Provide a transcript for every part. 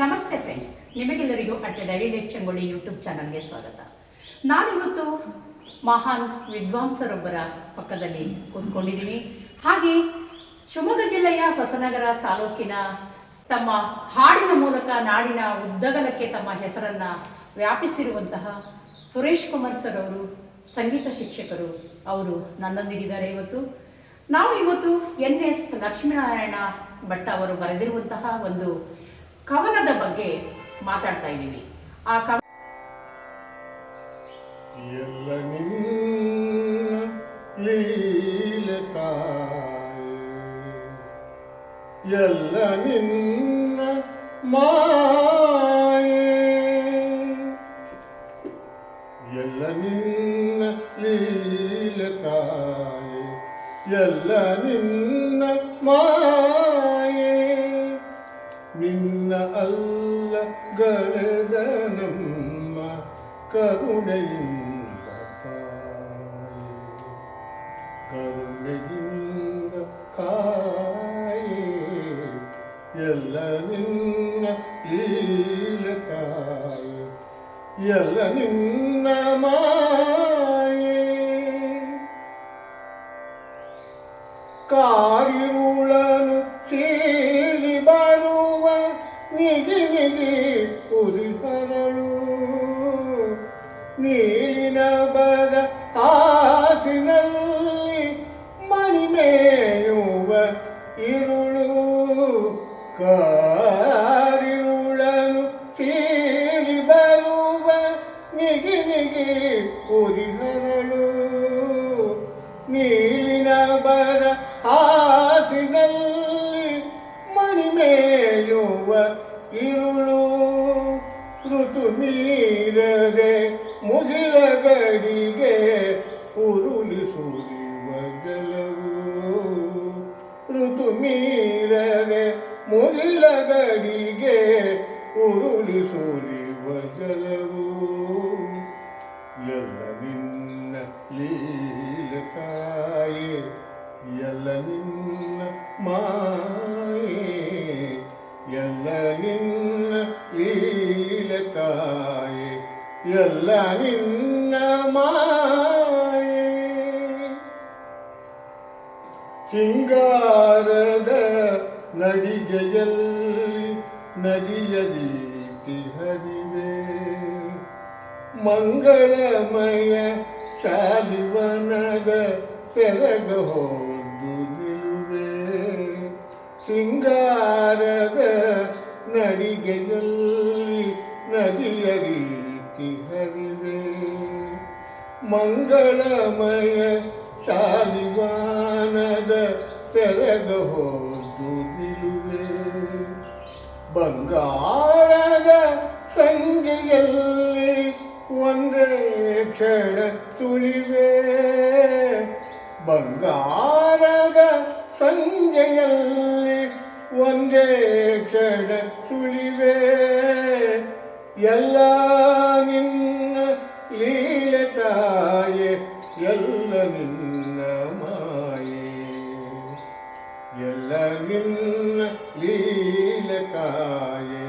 ನಮಸ್ತೆ ಫ್ರೆಂಡ್ಸ್ ನಿಮಗೆಲ್ಲರಿಗೂ at diary life YouTube ಚಾನಲ್ಗೆ ಸ್ವಾಗತ. ನಾನಿವತ್ತು ಮಹಾನ್ ವಿದ್ವಾಂಸರೊಬ್ಬರ ಪಕ್ಕದಲ್ಲಿ ಕೂತ್ಕೊಂಡಿದ್ದೀನಿ. ಹಾಗೆ ಶಿವಮೊಗ್ಗ ಜಿಲ್ಲೆಯ ಹೊಸನಗರ ತಾಲೂಕಿನ ತಮ್ಮ ಹಾಡಿನ ಮೂಲಕ ನಾಡಿನ ಉದ್ದಗಲಕ್ಕೆ ತಮ್ಮ ಹೆಸರನ್ನು ವ್ಯಾಪಿಸಿರುವಂತಹ ಸುರೇಶ್ ಕುಮಾರ್ ಸರ್ ಅವರು, ಸಂಗೀತ ಶಿಕ್ಷಕರು ಅವರು ನನ್ನೊಂದಿಗಿದ್ದಾರೆ ಇವತ್ತು. ನಾವು ಇವತ್ತು ಎನ್ ಎಸ್ ಲಕ್ಷ್ಮೀನಾರಾಯಣ ಭಟ್ ಅವರು ಬರೆದಿರುವಂತಹ ಒಂದು ಕವನದ ಬಗ್ಗೆ ಮಾತಾಡ್ತಾ ಇದ್ದೀವಿ. ಆ ಕವ ಎಲ್ಲ ನಿನ್ನ ಲೀಲೆ ಎಲ್ಲ ನಿನ್ನ ಮಾಯೆ. ಎಲ್ಲ ನಿನ್ನ ಲೀಲೆ ಎಲ್ಲ ನಿನ್ನ ಎಲ್ಲ ನಿನ್ನ ಲೀಲ ಕಾಯೆ ಎಲ್ಲ ನಿನ್ನ ಮಾಯೆ ಕಾರಿರುಳನು ಸೀಳಿ ಬರುವ ನಿಗಿ ನಿಗಿ ಉರಿಹರಳು ನೀಲಿನ ಬದ ಹಾಸಿನಲ್ಲಿ ಮಣಿಮೇಯುವ ಇರುಳು ಋತು ನೀರದೆ ಮುಗಿಲ ಗಡಿಗೆ ಉರುಳಿಸುವ ಜಲವು. ಋತು ಮೀರದೆ ಮುಗಿಲ ಗಡಿಗೆ ಉರುಳಿಸುವ ಜಲವು. ಎಲ್ಲ ನಿನ್ನ ಲೀಲಕಾಯಿ ಎಲ್ಲ ನಿನ್ನ ಮಾಯೆ. ಎಲ್ಲ ನಿನ್ನ ಮಾಯೆ ಸಿಂಗಾರದ ನಡಿಗೆಯಲ್ಲಿ ನದಿಯ ರೀತಿ ಹರಿವೆ ಮಂಗಳಮಯ ಶಾಲಿವನದ ಸೆರಗ ಹೋದು ನಿಲುವೆ ಸಿಂಗಾರದ ನಡಿಗೆಯಲ್ಲಿ ನದಿಯ ರೀತಿ ಹರಿವೆ. ಮಂಗಳಮಯ ಶಾಲಿವಾನದ ಸೆರಗ ಹೋದು ನಿಲುವೆ ಬಂಗಾರದ ಸಂಗಿಯಲ್ಲಿ ಒಂದೇ ಕ್ಷಣ ಸುಳಿವೆ. ಬಂಗಾರದ ಸಂಜೆಯಲ್ಲಿ ಒಂದೇ ಕ್ಷಣ ಸುಳಿವೆ. ಎಲ್ಲ ನಿನ್ನ ಲೀಲೆ ತಾಯೆ, ಎಲ್ಲ ನಿನ್ನ ಮಾಯೆ. ಎಲ್ಲ ನಿನ್ನ ಲೀಲೆ ತಾಯೆ,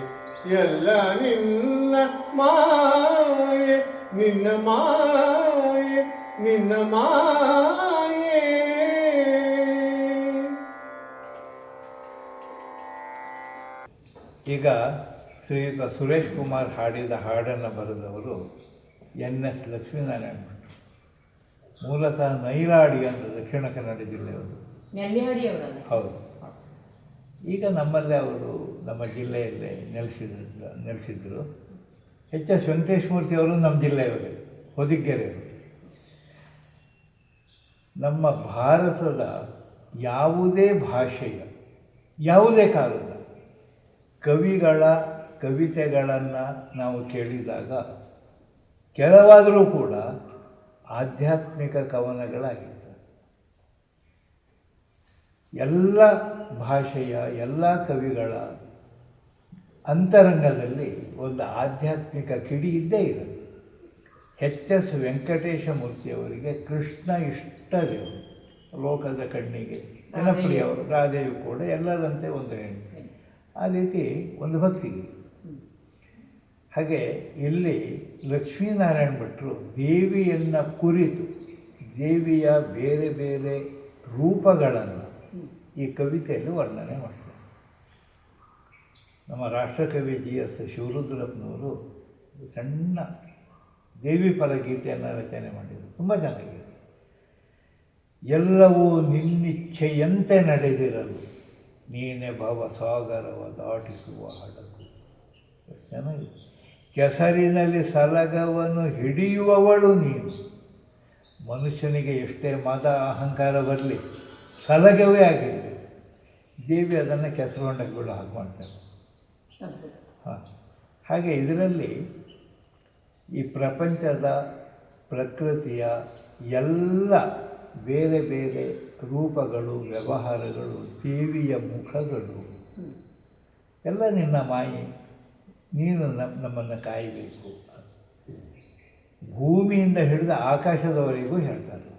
ಎಲ್ಲ ನಿನ್ನ ಮಾಯೆ. ನಿನ್ನ ಮಾಯೆ ನಿನ್ನ ಮಾಯೆ. ಈಗ ಶ್ರೀಯುತ ಸುರೇಶ್ ಕುಮಾರ್ ಹಾಡಿದ ಹಾಡನ್ನು ಬರೆದವರು ಎನ್ ಎಸ್ ಲಕ್ಷ್ಮೀನಾರಾಯಣ ಭಟ್. ಮೂಲತಃ ನೈರಾಡಿ ಅಂತ ದಕ್ಷಿಣ ಕನ್ನಡ ಜಿಲ್ಲೆಯವರು. ಹೌದು. ಈಗ ನಮ್ಮಲ್ಲೇ ಅವರು ನಮ್ಮ ಜಿಲ್ಲೆಯಲ್ಲೇ ನೆಲೆಸಿದ ನೆಲೆಸಿದ್ದರು. ಎಚ್ ಎಸ್ ವೆಂಕಟೇಶ್ಮೂರ್ತಿ ಅವರು ನಮ್ಮ ಜಿಲ್ಲೆಯವರೇ ಹೊದಿಗೆರೆಯವರು. ನಮ್ಮ ಭಾರತದ ಯಾವುದೇ ಭಾಷೆಯ ಯಾವುದೇ ಕಾಲದ ಕವಿಗಳ ಕವಿತೆಗಳನ್ನು ನಾವು ಕೇಳಿದಾಗ ಕೆಲವಾದರೂ ಕೂಡ ಆಧ್ಯಾತ್ಮಿಕ ಕವನಗಳಾಗಿರ್ತವೆ. ಎಲ್ಲ ಭಾಷೆಯ ಎಲ್ಲ ಕವಿಗಳ ಅಂತರಂಗದಲ್ಲಿ ಒಂದು ಆಧ್ಯಾತ್ಮಿಕ ಕಿಡಿ ಇದ್ದೇ ಇರುತ್ತೆ. ಎಚ್ ಎಸ್ ವೆಂಕಟೇಶ ಮೂರ್ತಿಯವರಿಗೆ ಕೃಷ್ಣ ಇಷ್ಟ ದೇವರು. ಲೋಕದ ಕಣ್ಣಿಗೆ ಜನಪ್ರಿಯವರು ರಾಧೆಯು. ಕೂಡ ಎಲ್ಲರಂತೆ ಒಂದು ಹೆಣ್ಣು. ಆ ರೀತಿ ಒಂದು ಭಕ್ತಿ ಹಾಗೆ ಇಲ್ಲಿ ಲಕ್ಷ್ಮೀನಾರಾಯಣ ಭಟ್ರು ದೇವಿಯನ್ನು ಕುರಿತು, ದೇವಿಯ ಬೇರೆ ಬೇರೆ ರೂಪಗಳನ್ನು ಈ ಕವಿತೆಯಲ್ಲಿ ವರ್ಣನೆ ಮಾಡ್ತಾರೆ. ನಮ್ಮ ರಾಷ್ಟ್ರಕವಿ ಜಿ ಎಸ್ ಶಿವರುದ್ರಪ್ಪನವರು ಸಣ್ಣ ದೇವಿ ಪರ ಗೀತೆಯನ್ನು ರಚನೆ ಮಾಡಿದರು. ತುಂಬ ಚೆನ್ನಾಗಿದೆ. ಎಲ್ಲವೂ ನಿನ್ನಿಚ್ಛೆಯಂತೆ ನಡೆದಿರಲು ನೀನೆ ಭವ ಸಾಗರವ ದಾಟಿಸುವ ಹಡಗು. ಚೆನ್ನಾಗಿದೆ. ಕೆಸರಿನಲ್ಲಿ ಸಲಗವನ್ನು ಹಿಡಿಯುವವಳು ನೀನು. ಮನುಷ್ಯನಿಗೆ ಎಷ್ಟೇ ಮದ ಅಹಂಕಾರ ಬರಲಿ, ಸಲಗವೇ ಆಗಿರಲಿ. ದೇವಿ ಅದನ್ನು ಕೆಸರು ಹೊಂಡಗಳು ಹಾಗೆ ಮಾಡ್ತಾರೆ ಹಾಂ. ಹಾಗೆ ಇದರಲ್ಲಿ ಈ ಪ್ರಪಂಚದ ಪ್ರಕೃತಿಯ ಎಲ್ಲ ಬೇರೆ ಬೇರೆ ರೂಪಗಳು, ವ್ಯವಹಾರಗಳು, ದೇವಿಯ ಮುಖಗಳು. ಎಲ್ಲ ನಿನ್ನ ಮಾಯೆ. ನೀನು ನಮ್ಮ ನಮ್ಮನ್ನು ಕಾಯಬೇಕು ಭೂಮಿಯಿಂದ ಹಿಡಿದು ಆಕಾಶದವರೆಗೂ ಹೇಳ್ತಾರೆ.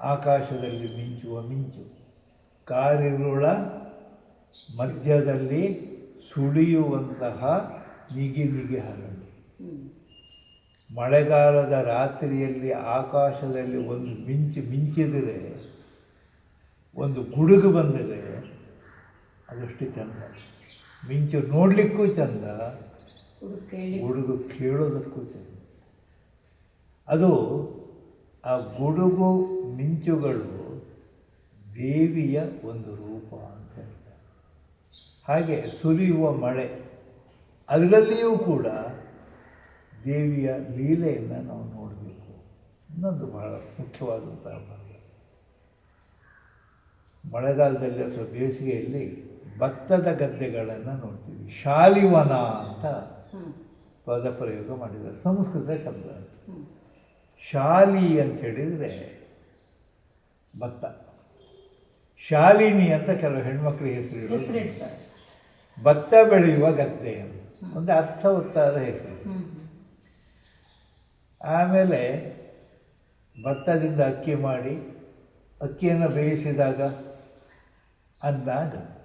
ಆಕಾಶದಲ್ಲಿ ಮಿಂಚುವ ಮಿಂಚು, ಕಾರಿರುಳ ಮಧ್ಯದಲ್ಲಿ ಸುಳಿಯುವಂತಹ ನಿಗಿ ನಿಗಿ ಹರಳು ಮಳೆಗಾಲದ ರಾತ್ರಿಯಲ್ಲಿ ಆಕಾಶದಲ್ಲಿ ಒಂದು ಮಿಂಚು, ಮಿಂಚಿದರೆ, ಒಂದು ಗುಡುಗು ಬಂದರೆ ಅದಷ್ಟು ಚಂದ ಮಿಂಚು ನೋಡಲಿಕ್ಕೂ ಚಂದ ಗುಡುಗು ಕೇಳೋದಕ್ಕೂ ಚಂದ. ಅದು ಆ ಗುಡುಗು ಮಿಂಚುಗಳು ದೇವಿಯ ಒಂದು ರೂಪ ಅಂತ ಹೇಳ್ತಾರೆ. ಹಾಗೆ ಸುರಿಯುವ ಮಳೆ ಅದರಲ್ಲಿಯೂ ಕೂಡ ದೇವಿಯ ಲೀಲೆಯನ್ನು ನಾವು ನೋಡಬೇಕು. ಇನ್ನೊಂದು ಬಹಳ ಮುಖ್ಯವಾದಂತಹ ಭಾಗ. ಮಳೆಗಾಲದಲ್ಲಿ ಅಥವಾ ಬೇಸಿಗೆಯಲ್ಲಿ ಭತ್ತದ ಗದ್ದೆಗಳನ್ನು ನೋಡ್ತೀವಿ. ಶಾಲಿವನ ಅಂತ ಪದ ಪ್ರಯೋಗ ಮಾಡಿದ್ದಾರೆ. ಸಂಸ್ಕೃತ ಶಬ್ದ. ಶಾಲಿ ಅಂತ ಹೇಳಿದರೆ ಭತ್ತ. ಶಾಲಿನಿ ಅಂತ ಕೆಲವು ಹೆಣ್ಮಕ್ಳ ಹೆಸರು ಭತ್ತ ಬೆಳೆಯುವ ಗದ್ದೆ ಅಂತ. ಒಂದು ಅರ್ಥವತ್ತಾದ ಹೆಸರು. ಆಮೇಲೆ ಭತ್ತದಿಂದ ಅಕ್ಕಿ ಮಾಡಿ ಅಕ್ಕಿಯನ್ನು ಬೇಯಿಸಿದಾಗ ಅನ್ನ ಹ್ಮ್.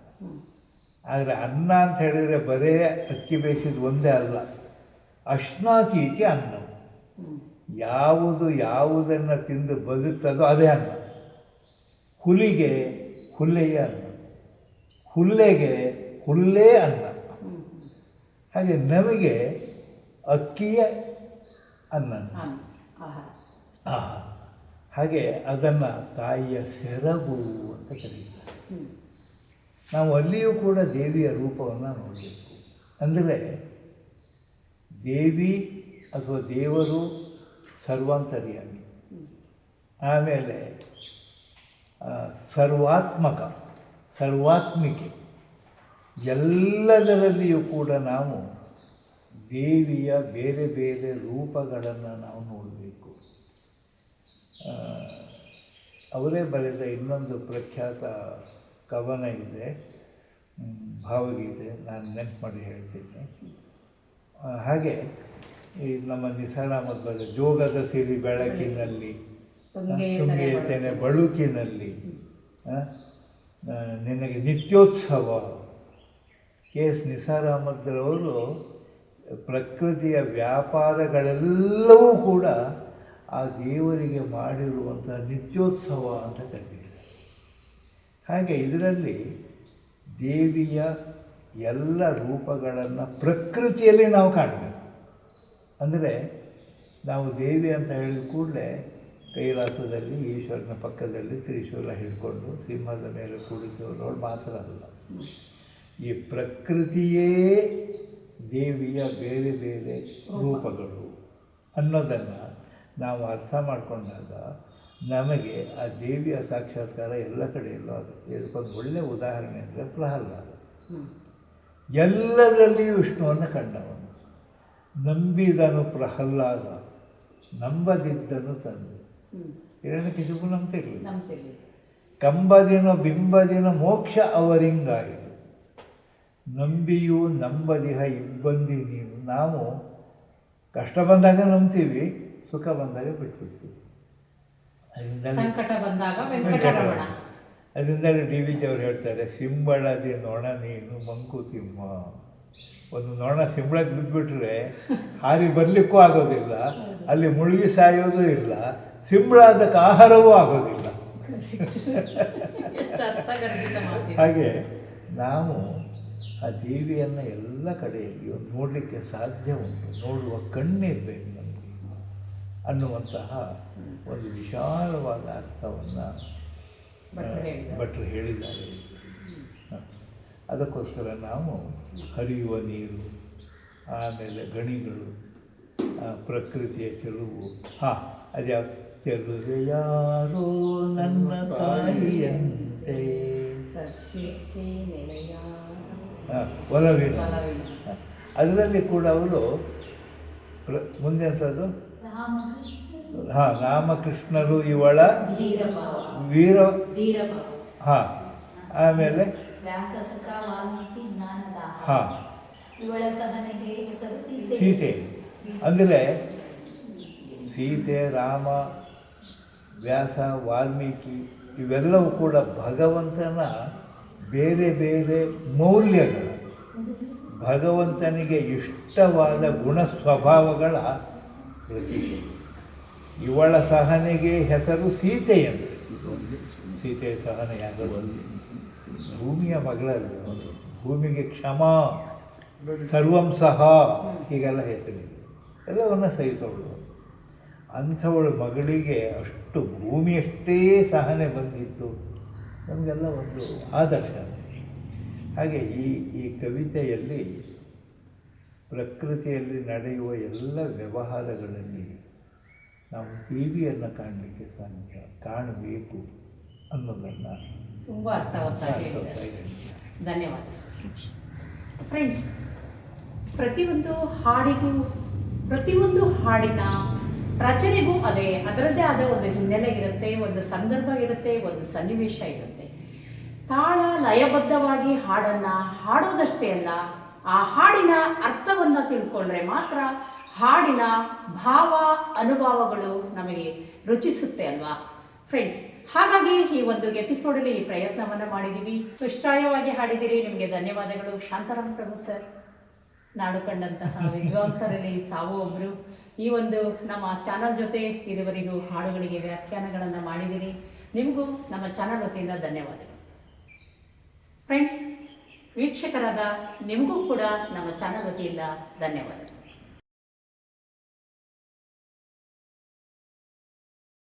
ಆದರೆ ಅನ್ನ ಅಂತ ಹೇಳಿದರೆ ಬರೇ ಅಕ್ಕಿ ಬೇಯಿಸಿದ ಒಂದೇ ಅಲ್ಲ. ಅಶ್ನಾತೀತಿ ಅನ್ನ. ಯಾವುದು ಯಾವುದನ್ನು ತಿಂದು ಬದುಕ್ತದೋ ಅದೇ ಅನ್ನ. ಹುಲಿಗೆ ಹುಲ್ಲೆಯ ಅನ್ನ. ಹುಲ್ಲೆಗೆ ಹುಲ್ಲೇ ಅನ್ನ. ಹಾಗೆ ನಮಗೆ ಅಕ್ಕಿಯ ಅನ್ನ. ಆಹಾರ ಹಾಗೆ ಅದನ್ನು ತಾಯಿಯ ಸೆರಗು ಅಂತ ಕರೀತಾರೆ. ನಾವು ಅಲ್ಲಿಯೂ ಕೂಡ ದೇವಿಯ ರೂಪವನ್ನು ನೋಡಬೇಕು. ಅಂದರೆ ದೇವಿ ಅಥವಾ ದೇವರು ಸರ್ವಾಂತರ್ಯಾಮಿ ಆಮೇಲೆ ಸರ್ವಾತ್ಮಕ, ಸರ್ವಾತ್ಮಿಕೆ, ಎಲ್ಲದರಲ್ಲಿಯೂ ಕೂಡ ನಾವು ದೇವಿಯ ಬೇರೆ ಬೇರೆ ರೂಪಗಳನ್ನು ನಾವು ನೋಡಬೇಕು. ಅವರೇ ಬರೆದ ಇನ್ನೊಂದು ಪ್ರಖ್ಯಾತ ಕವನ ಇದೆ ಭಾವಗೀತೆ ನಾನು ನೆನ್ಪು ಮಾಡಿ ಹೇಳ್ತೀನಿ. ಹಾಗೆ ಈ ನಮ್ಮ ನಿಸಾರಾಮದ ಬಗ್ಗೆ ಜೋಗದ ಸಿರಿ ಬೆಳಕಿನಲ್ಲಿ ತುಂಗೆತನೆ ಬಳುಕಿನಲ್ಲಿ ನಿನಗೆ ನಿತ್ಯೋತ್ಸವ. ಕೆ ಎಸ್ ನಿಸಾರಾಮದ್ರವರು ಪ್ರಕೃತಿಯ ವ್ಯಾಪಾರಗಳೆಲ್ಲವೂ ಕೂಡ ಆ ದೇವರಿಗೆ ಮಾಡಿರುವಂಥ ನಿತ್ಯೋತ್ಸವ ಅಂತ ಕರೀತಾರೆ ಹಾಗೆ ಇದರಲ್ಲಿ ದೇವಿಯ ಎಲ್ಲ ರೂಪಗಳನ್ನು ಪ್ರಕೃತಿಯಲ್ಲಿ ನಾವು ಕಾಣಬೇಕು. ಅಂದರೆ ನಾವು ದೇವಿ ಅಂತ ಹೇಳಿದ ಕೂಡಲೇ ಕೈಲಾಸದಲ್ಲಿ ಈಶ್ವರನ ಪಕ್ಕದಲ್ಲಿ ತ್ರಿಶೂಲ ಹಿಡ್ಕೊಂಡು ಸಿಂಹದ ಮೇಲೆ ಕೂಡಿಸುವವಳು ಮಾತ್ರ ಅಲ್ಲ. ಈ ಪ್ರಕೃತಿಯೇ ದೇವಿಯ ಬೇರೆ ಬೇರೆ ರೂಪಗಳು ಅನ್ನೋದನ್ನು ನಾವು ಅರ್ಥ ಮಾಡಿಕೊಂಡಾಗ ನಮಗೆ ಆ ದೇವಿಯ ಸಾಕ್ಷಾತ್ಕಾರ ಎಲ್ಲ ಕಡೆಯಲ್ಲೂ ಆಗುತ್ತೆ. ಇದಕ್ಕೊಂದು ಒಳ್ಳೆಯ ಉದಾಹರಣೆ ಅಂದರೆ ಪ್ರಹ್ಲಾದ. ಎಲ್ಲದರಲ್ಲಿಯೂ ವಿಷ್ಣುವನ್ನು ಕಂಡವನು. ನಂಬಿದನು ಪ್ರಹ್ಲಾದ ನಂಬದಿದ್ದನು ತಂದು. ಹಿರಣ್ಯಕಶಿಪು ನಂಬ್ತಿರ್ಲಿಲ್ಲ ನಂಬ್ತೀವಿ ಕಂಬದಿನ ಬಿಂಬದಿನ ಮೋಕ್ಷ ಅವರಿಂಗಾಯಿತು. ನಂಬಿಯೂ ನಂಬದಿಹ ಇಬ್ಬಂದಿ ನೀನು. ನಾವು ಕಷ್ಟ ಬಂದಾಗ ನಂಬ್ತೀವಿ ಸುಖ ಬಂದಾಗ ಬಿಟ್ಬಿಡ್ತೀವಿ. ಸಂಕಟ ಬಂದಾಗ ವೆಂಕಟರಮಣ. ಅದರಿಂದಲೇ ಡಿ ವಿ ಅವ್ರು ಹೇಳ್ತಾರೆ ಸಿಂಬಳದಿ ನೊಣ ನೀನು ಮಂಕುತಿಮ್ಮ ಒಂದು ನೊಣ ಸಿಂಬಳಕ್ಕೆ ಬಿದ್ದುಬಿಟ್ರೆ ಹಾರಿ ಬರಲಿಕ್ಕೂ ಆಗೋದಿಲ್ಲ ಅಲ್ಲಿ ಮುಳುಗಿ ಸಾಯೋದು ಇಲ್ಲ ಸಿಂಬಳ ಅದಕ್ಕೆ ಆಹಾರವೂ ಆಗೋದಿಲ್ಲ. ಹಾಗೆ ನಾವು ಆ ದೇವಿಯನ್ನು ಎಲ್ಲ ಕಡೆಯಲ್ಲಿ ನೋಡಲಿಕ್ಕೆ ಸಾಧ್ಯ ಉಂಟು ನೋಡುವ ಕಣ್ಣಿರಬೇಕು ಅನ್ನುವಂತಹ ಒಂದು ವಿಶಾಲವಾದ ಅರ್ಥವನ್ನು ಭಟ್ರು ಹೇಳಿದ್ದಾರೆ. ಭಟ್ರು ಹೇಳಿದ್ದಾರೆ. ಅದಕ್ಕೋಸ್ಕರ ನಾವು ಹರಿಯುವ ನೀರು ಆಮೇಲೆ ಗಣಿಗಳು ಆ ಪ್ರಕೃತಿಯ ಚೆಲುವು. ಹಾ ಅದ್ಯಾವ ಚೆಲುವೆ ಯಾರೋ ನನ್ನ ತಾಯಿಯಂತೆ. ಸತ್ಯಕ್ಕೆ ನೆಲೆಯ ಹ, ಒಲವಿನ. ಅದರಲ್ಲಿ ಕೂಡ ಅವರು ಪ್ರ ಮುಂದೆ ಅಂತದ್ದು ಹಾಂ ರಾಮಕೃಷ್ಣರು ಇವಳ ವೀರ ಹಾ ಆಮೇಲೆ? ಹಾ. ಸೀತೆ. ಅಂದರೆ ಸೀತೆ ರಾಮ ವ್ಯಾಸ ವಾಲ್ಮೀಕಿ ಇವೆಲ್ಲವೂ ಕೂಡ ಭಗವಂತನ ಬೇರೆ ಬೇರೆ ಮೌಲ್ಯಗಳು. ಭಗವಂತನಿಗೆ ಇಷ್ಟವಾದ ಗುಣ ಸ್ವಭಾವಗಳ ಪ್ರತೀಕ ಇವಳ ಸಹನೆಗೆ ಹೆಸರು ಸೀತೆಯಂತೆ. ಸೀತೆಯ ಸಹನೆ ಯಾರು ಭೂಮಿಯ ಮಗಳಲ್ಲ. ಭೂಮಿಗೆ ಕ್ಷಮ, ಸರ್ವಂ ಸಹ, ಹೀಗೆಲ್ಲ ಹೇಳ್ತಿದೆ ಎಲ್ಲವನ್ನ ಸಹಿಸೋಳು ಅಂಥವಳು ಮಗಳಿಗೆ ಅಷ್ಟು ಭೂಮಿಯಷ್ಟೇ ಸಹನೆ ಬಂದಿತ್ತು. ನಮಗೆಲ್ಲ ಒಂದು ಆದರ್ಶ. ಹಾಗೆ ಈ ಈ ಕವಿತೆಯಲ್ಲಿ ಪ್ರಕೃತಿಯಲ್ಲಿ ನಡೆಯುವ ಎಲ್ಲ ವ್ಯವಹಾರಗಳಲ್ಲಿ ನಾವು ದೇವಿಯನ್ನು ಕಾಣಲಿಕ್ಕೆ ಸಾಧ್ಯ ಕಾಣಬೇಕು ಅನ್ನೋದನ್ನು ತುಂಬ ಅರ್ಥವತ್ತಾಗಿ ಧನ್ಯವಾದ. ಫ್ರೆಂಡ್ಸ್ ಪ್ರತಿಯೊಂದು ಹಾಡಿಗೂ ಪ್ರತಿಯೊಂದು ಹಾಡಿನ ರಚನೆಗೂ ಅದೇ ಅದರದ್ದೇ ಆದ ಒಂದು ಹಿನ್ನೆಲೆ ಇರುತ್ತೆ ಒಂದು ಸಂದರ್ಭ ಇರುತ್ತೆ ಒಂದು ಸನ್ನಿವೇಶ ಇರುತ್ತೆ. ತಾಳ ಲಯಬದ್ಧವಾಗಿ ಹಾಡನ್ನು ಹಾಡೋದಷ್ಟೇ ಅಲ್ಲ ಆ ಹಾಡಿನ ಅರ್ಥವನ್ನು ತಿಳ್ಕೊಂಡ್ರೆ ಮಾತ್ರ ಹಾಡಿನ ಭಾವ ಅನುಭವಗಳು ನಮಗೆ ರುಚಿಸುತ್ತೆ ಅಲ್ವಾ? ಫ್ರೆಂಡ್ಸ್ ಹಾಗಾಗಿ ಈ ಒಂದು ಎಪಿಸೋಡಲ್ಲಿ ಈ ಪ್ರಯತ್ನವನ್ನು ಮಾಡಿದ್ದೀವಿ ಸುಶ್ರಾಯವಾಗಿ ಹಾಡಿದಿರಿ. ನಿಮಗೆ ಧನ್ಯವಾದಗಳು. ಶಾಂತಾರಾಮ್ ಪ್ರಭು ಸರ್ ನಾಡು ಕಂಡಂತಹ ವಿದ್ವಾಂಸರಲ್ಲಿ ತಾವು ಒಬ್ಬರು ಈ ಒಂದು ನಮ್ಮ ಚಾನಲ್ ಜೊತೆ ಇದುವರೆಗೂ ಹಾಡುಗಳಿಗೆ ವ್ಯಾಖ್ಯಾನಗಳನ್ನು ಮಾಡಿದ್ದೀರಿ ನಿಮಗೂ ನಮ್ಮ ಚಾನಲ್ ವತಿಯಿಂದ ಧನ್ಯವಾದಗಳು. ಫ್ರೆಂಡ್ಸ್ ವೀಕ್ಷಕರಾದ ನಿಮಗೂ ಕೂಡ ನಮ್ಮ ಚಾನಲ್ ವತಿಯಿಂದ ಧನ್ಯವಾದಗಳು.